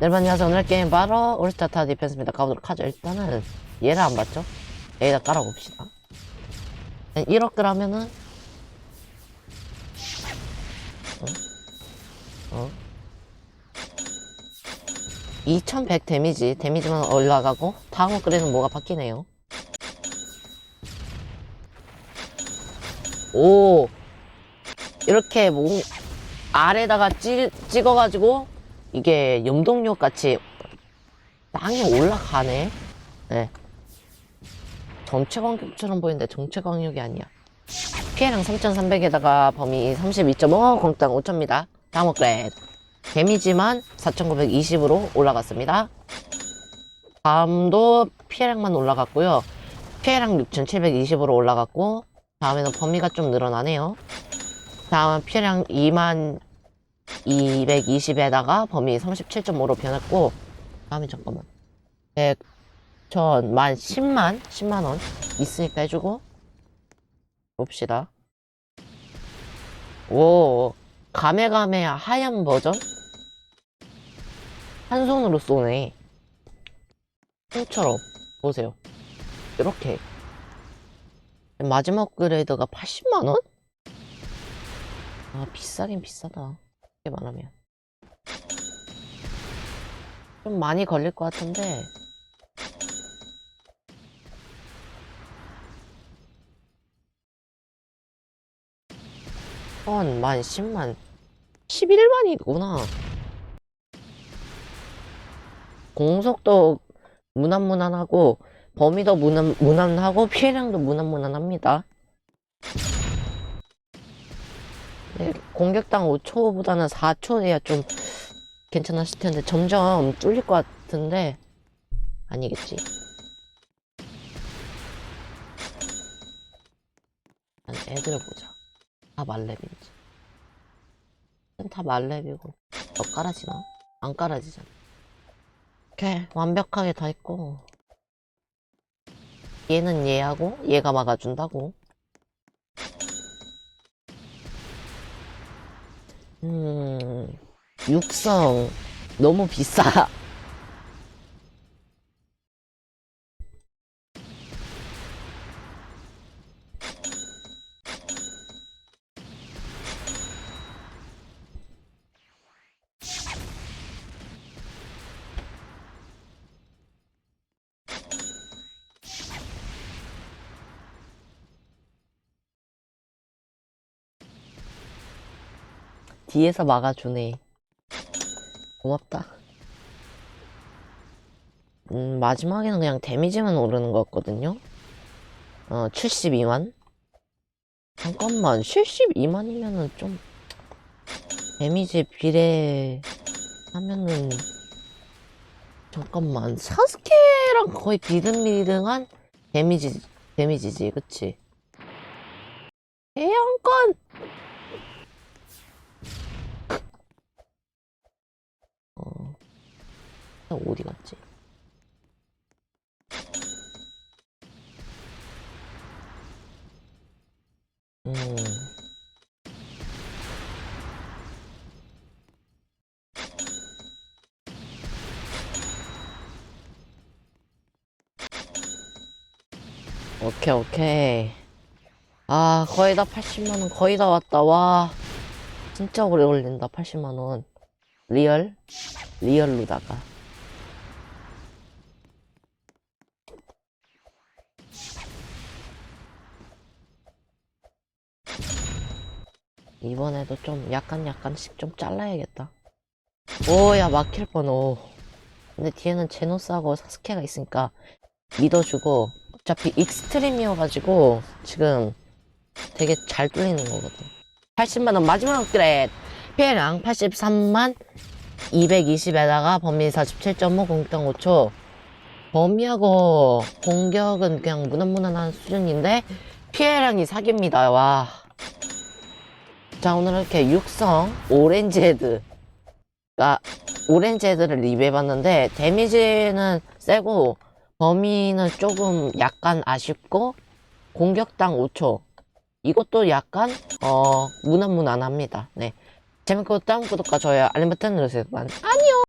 여러분 안녕하세요 오늘 게임 바로 올스타타 디펜스입니다. 가보도록 하죠. 일단은 얘를 안 봤죠? 여기다 깔아봅시다. 1억 그라면은 어? 어? 2100 데미지. 데미지만 올라가고 다음 업그레이드는 뭐가 바뀌네요? 오! 이렇게 몸 아래다가 찌, 찍어가지고 이게 염동력 같이 땅에 올라가네. 네. 전체 광격처럼 보이는데 전체 광력이 아니야. 피해량 3,300에다가 범위 32.5, 공당 5,000입니다. 다음 업그레이드. 데미지만 4,920으로 올라갔습니다. 다음도 피해량만 올라갔고요. 피해량 6,720으로 올라갔고, 다음에는 범위가 좀 늘어나네요. 다음은 피해량 2만 220에다가 범위 37.5로 변했고 다음에 잠깐만. 100, 1000, 만 10만 10만원 있으니까 해주고. 봅시다. 오 가메가메 하얀 버전? 한 손으로 쏘네. 손처럼 보세요. 이렇게. 마지막 업그레이드가 80만원? 아 비싸긴 비싸다 이렇게 말하면. 좀 많이 걸릴 것 같은데. 천, 만, 십만. 11만이구나. 공속도 무난무난하고 범위도 무난, 무난하고 피해량도 무난무난합니다 네, 공격당 5초보다는 4초여야 좀 괜찮았을 텐데 점점 뚫릴 것 같은데 아니겠지. 애들을 보자. 다 말렙인지. 다 말렙이고 더 깔아지나? 안 깔아지잖아. 오케이 완벽하게 다 했고 얘는 얘하고 얘가 막아준다고 음, 육성 너무 비싸. 뒤에서 막아주네. 고맙다. 음, 마지막에는 그냥 데미지만 오르는 것 같거든요. 어, 72만? 잠깐만, 72만이면은 좀, 데미지 비례 하면은, 잠깐만, 사스케랑 거의 비등비등한 데미지, 데미지지, 그치? 해양권! 어, 어디 갔지? 음, 오케이, 오케이. 아, 거의 다 80만원, 거의 다 왔다, 와. 진짜 오래 걸린다, 80만원. 리얼? 리얼로다가. 이번에도 좀 약간 약간씩 좀 잘라야겠다. 오야 막힐 뻔 오. 근데 뒤에는 제노스하고 사스케가 있으니까 믿어주고 어차피 익스트림이어가지고 지금 되게 잘 뚫리는 거거든. 80만원 마지막 업그레이드 피해량 83만 220에다가 범위 47.5 공격 5초 범위하고 공격은 그냥 무난무난한 수준인데 피해량이 사기입니다 와. 자 오늘 이렇게 육성 오렌지 헤드가 오렌지 헤드를 리뷰해봤는데 데미지는 세고 범위는 조금 약간 아쉽고 공격당 5초. 이것도 약간 어 무난무난합니다. 네. 재밌고 다음 구독과 좋아요 알림 버튼 누르세요. 아